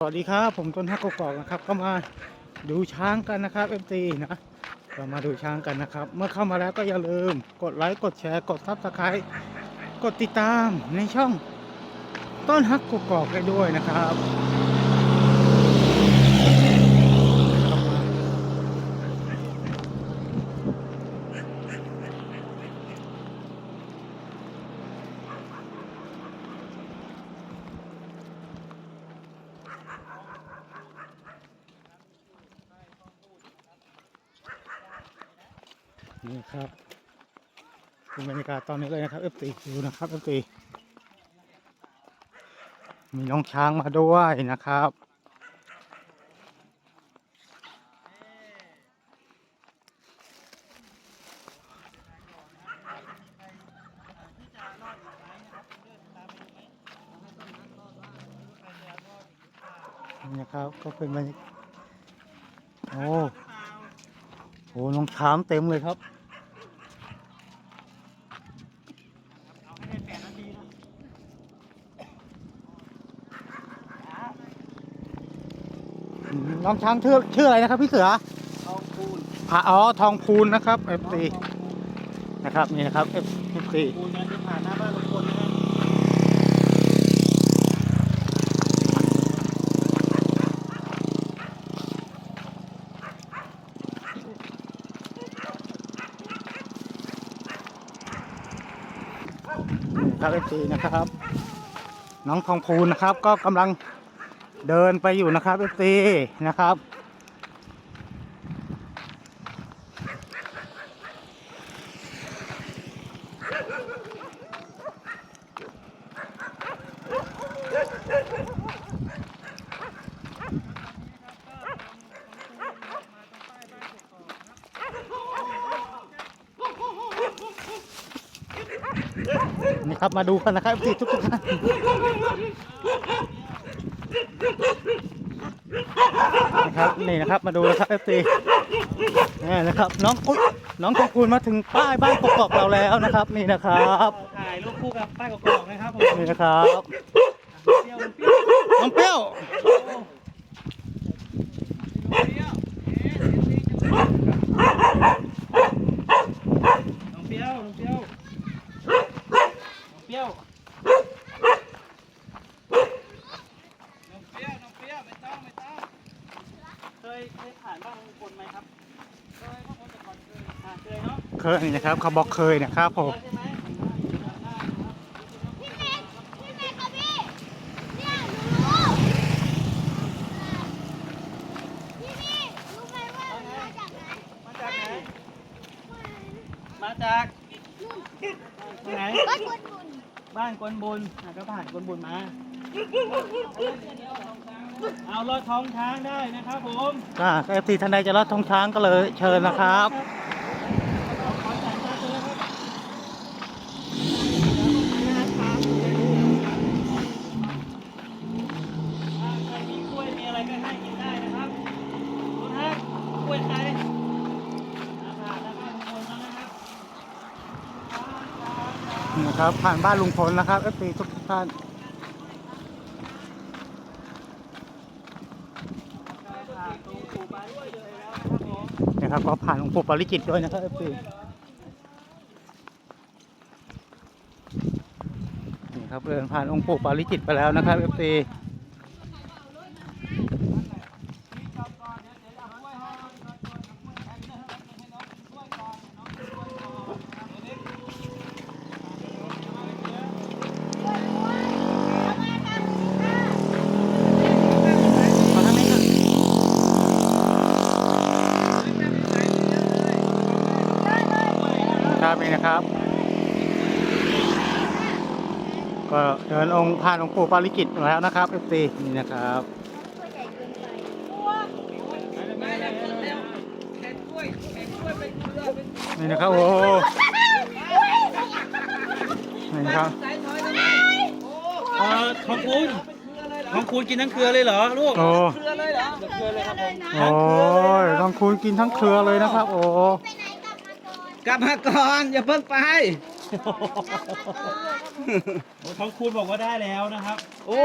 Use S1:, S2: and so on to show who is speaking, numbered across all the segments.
S1: สวัสดีครับ ผมต้นฮักกอกนะครับ ก็มาดูช้างกันนะครับเอฟซีนะก็มาดูช้างกันนะครับ เมื่อเข้ามาแล้วก็อย่าลืม กดไลค์กดแชร์กดซับสไครต์กดติดตามในช่องต้นฮักกกอกได้ด้วยนะครับ นี่ครับเป็นบรรยากาศตอนนี้เลยนะครับเอฟซีดูนะครับเอฟซีมีน้องช้างมาด้วยนะครับนี่นะครับก็เป็นบรรยากาศโอ้ โหน้องช้างเต็มเลยครับน้องช้างชื่อชื่ออะไรนะครับพี่เสือ
S2: ทองคูณ
S1: ผาอ๋อทองพูนนะครับ FC นะครับนี่นะครับ FC
S2: คูณกำลังจะผ่านหน้าบ้านลุงพล นะครับ
S1: นี่ครับ FC นะครับ น้องทองพูนนะครับ ก็กำลังเดินไปอยู่นะครับเอสซีนะครับ นี่ครับมาดูกันนะครับ FC ทุกๆท่านนะครับนี่นะครับมาดูนะครับ FC นี่นะครับน้องอุ๊ยน้องทองพูนมาถึงป้ายบ้านกกอกเราแล้วนะครับ นี่นะครับ
S2: ถ่ายรูปคู่กับป้ายกอกๆนะครับผม
S1: นี่นะครับ
S2: เปรี้ยวเปรี้ยว
S1: น้องเปรี้ยว
S2: น้องเปรี้ยวน้องเปรี้ยวน้องเปรี้ยวน้องเปรี้ยวน้องเปรี้ยวไม่ต้องไม่ต้องเคยเคยผ่านบ้านลุงพลไหมครับเคยก็คนแต่ก่อนเคยอ่า เคยเนาะ
S1: เคยนะครับเขาบอกเคยนะครับผม
S2: ใช่ไหม
S3: พี่เมย์พี่เมย์ครับพี่เนี่ยหนูรู้พี่เมย์รู้ไหมว่าหนูมาจากไหน
S2: มาจากไหนมาจากไหน
S3: บ้านคนบุญ
S2: บ้านกวนบุญอะก็ผ่านกวนบุญมา เอาลอดท้องช้างได้นะครับผม
S1: ถ้าเอฟซีท่านใดจะรอดทองช้างก็เลยเชิญนะครับ
S2: ขอจ่ายค่าตัวครับอ่าใครมีกล้วยมีอะไรก็ให้กินได้นะครับคุณฮะกล้วยใครอ่าผ่านแล้วก็ทุกคนแล้วนะครับ
S1: นะครับ ผ่านบ้านลุงพลนะครับเอฟซีทุกท่าน
S2: นะครับผม
S1: นะครับก็ผ่านหลวงปู่ปาริจิตด้วยนะครับเอฟซีนี่ครับเดินผ่านองค์ปู่ปาริจิตไปแล้วนะครับเอฟซี ครับนี่นะครับ ก็เดินองค์ผ่านองค์ปู่ปาริจิตมาแล้วนะครับเอฟซีนี่นะครับนี่นะครับโอ้โหนี่นะครับ
S2: เออทองคูณทองคูณกินทั้งเครือเลยเหรอลูก
S1: โอ้
S2: เครือเลยเหรอเครือเลยครับผม
S1: โอ้ยต้องคูณกินทั้งเครือเลยนะครับ โอ้
S3: ไปไหน กลับมาก่อน
S2: กลับมาก่อนอย่าเพิ่งไป โอ้ทองคูณบอกว่าได้แล้วนะครับ โอ้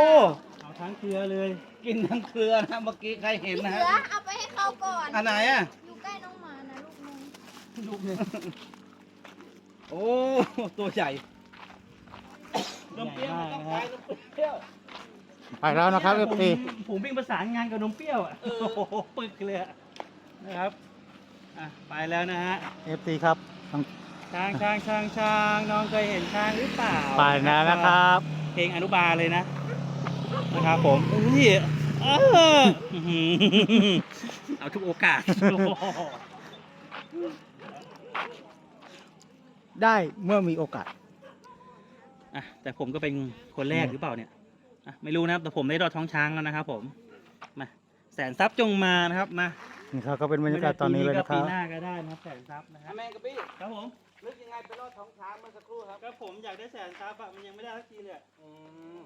S2: ทั้งเครือเลย กินทั้งเครือนะเมื่อกี้ใครเห็น
S3: เห
S2: นะ
S3: ลื
S2: ฮะ
S3: อเอาไปให้เขาก่อน
S2: อันไหนอะ
S3: อยู่ใกล้น้องหมานะลูกนึง
S2: ลูกหนึงโอ้ ตัวใหญ่นมเปรี้ยวไม่ต้องไปนมเปรี้ยว
S1: ไปแล้วนะครับเอฟซี
S2: ผมผมวิ่งประสานงานกับนมเปรี้ยวอะโอ้โหปึกเลยอะนะครับ อะไปแล้วนะฮะ
S1: เอฟซีครับ
S2: ช้างช้างช้างช้างน้องเคยเห็นช้างหรือเปล่า
S1: ไปแล้วนะครับ
S2: เพลงอนุบาลเลยนะ นะครับผมอุ้ยเอออื้อหือเอาทุกโอกาส
S1: ได้เมื่อมีโอกาส
S2: อะแต่ผมก็เป็นคนแรกหรือเปล่าเนี่ยอะไม่รู้นะครับแต่ผมได้รอดท้องช้างแล้วนะครับผมมาแสนทรัพย์จงมานะครับมา
S1: นี่ครับก็เป็นบรรยากาศตอนนี้เลยนะค
S2: ปี
S1: รับ
S2: หน้าก็ได้นะครับแสนทรัพย์นะครับ
S4: แมงกะบี้
S2: ครับผม
S4: นึกยังไงไปรอดท้องช้างเมื่อสักครู่ครับ
S2: ก็ผมอยากได้แสนทรัพย์อะมันยังไม่ได้สักทีเลยอะ
S4: อืม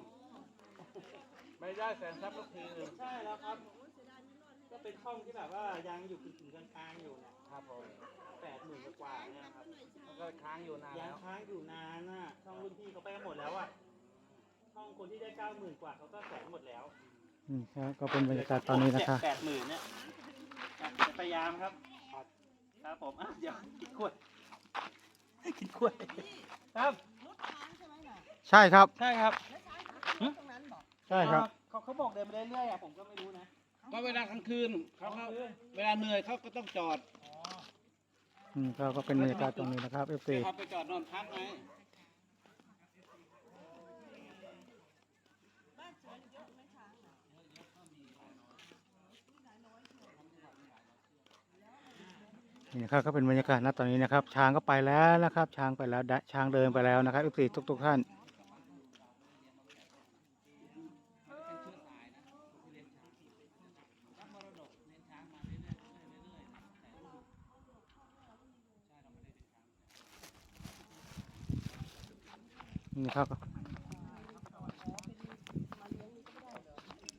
S4: ไม่ได้แสนทรัพย์สักทีหนึ่ง
S2: ใช่แล้วครับ ก็เป็นช่องที่แบบว่ายังอยู่ถึงกลางๆอยู่เนี่ย
S4: ครับผม
S2: แปดหมื่นกว่าๆเนี่ยนะครับ
S4: มันก็ค้างอยู่นาน
S2: ยั
S4: แล้
S2: ง
S4: ว
S2: ค้างอยู่นานน่ะช่องรุ่นพี่เขาไปกันหมดแล้วอะช่องคนที่ได้เก้าหมื่นกว่าเขาก็แสนหมดแล้ว
S1: นี่ครับก็เป็นบรรยากาศตอนนี้นะครับ
S2: แปดหมื่นเนี่ย อะพยายามครับ ครับผมอะเดี๋ยวกินกล้วย กินกล้วย ครับ
S1: ใช่ครับ
S2: ใช่ครับ
S1: ใช่ครับ
S2: เขาเขาบอกเดินไปเรื่อยๆอะผมก็ไม่รู้นะ
S4: ก็เวลากลางคืนเขาเขาเวลาเหนื่อยเขาก็ต้องจอด
S1: อืมครับก็เป็นบรรยากาศตรงนี้นะครับเอฟซี
S4: เขาไปจอดนอนพักไง
S1: นี่นะครับก็เป็นบรรยากาศณตอนนี้นะครับ ช้างก็ไปแล้วนะครับ ช้างไปแล้วช้างเดินไปแล้วนะครับเอฟซีทุก ๆ ท่านนี่ครับ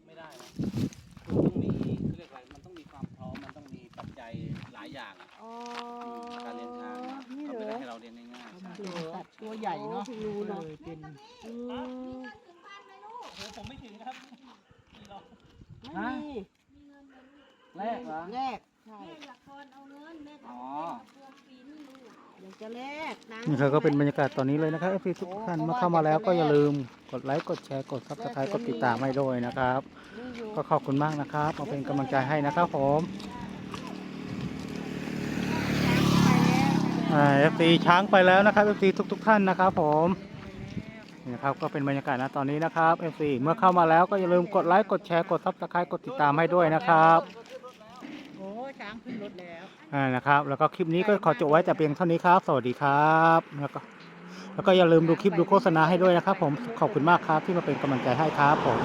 S4: ไม่ได้นะคือต้องมีเขาเรียกอะไรมันต้องมีความพร้อมมันต้องมีปัจจัยหลายอย่างอะ
S5: อ๋อ
S4: การเลี้ยงช้างอะ
S5: นี่
S4: เขา
S5: เหร
S4: ไม่
S5: อ
S4: ได้ให้เราเลี้ยงง่ายๆใช่
S5: สัตว์ตัวใหญ่เนาะรู้ เนาะ
S1: เป็น
S5: อืม
S3: ถึงพันไหมลูก
S2: โอ้ผมไม่ถึงครับนี่หรอก
S5: ไม่มี
S4: แรกเหรอ
S5: แรกใช่
S3: แม่อยากทอนเอาเงินแม่ก็
S4: อ๋อ
S3: ทวงปีนี่ลูก
S5: อยากจะแลกนะ
S1: นี่ครับก็เป็นบรรยากาศตอนนี้เลยนะครับเอฟซีทุกท่านเมื่อเข้ามาแล้วก็อย่าลืมกดไลค์กดแชร์กดซับสไครต์กดติดตามให้ด้วยนะครับ
S5: มีอยู่
S1: ก็ขอบคุณมากนะครับมาเป็นกำลังใจให้นะครับผมเอฟซีช้างไปแล้วนะครับเอฟซีทุก ๆ ท่านนะครับผม นี่นะครับก็เป็นบรรยากาศณตอนนี้นะครับเอฟซีเมื่อเข้ามาแล้วก็อย่าลืมกดไลค์กดแชร์กดซับสไครต์กดติดตามให้ด้วยนะครับ
S5: โอ้ช้างขึ้นรถแล้ว
S1: อ่านะครับแล้วก็คลิปนี้ก็ขอจบไว้แต่เพียงเท่านี้ครับ สวัสดีครับแล้วก็แล้วก็อย่าลืมดูคลิปดูโฆษณาให้ด้วยนะครับ ผมขอบคุณมากครับที่มาเป็นกำลังใจให้ครับผม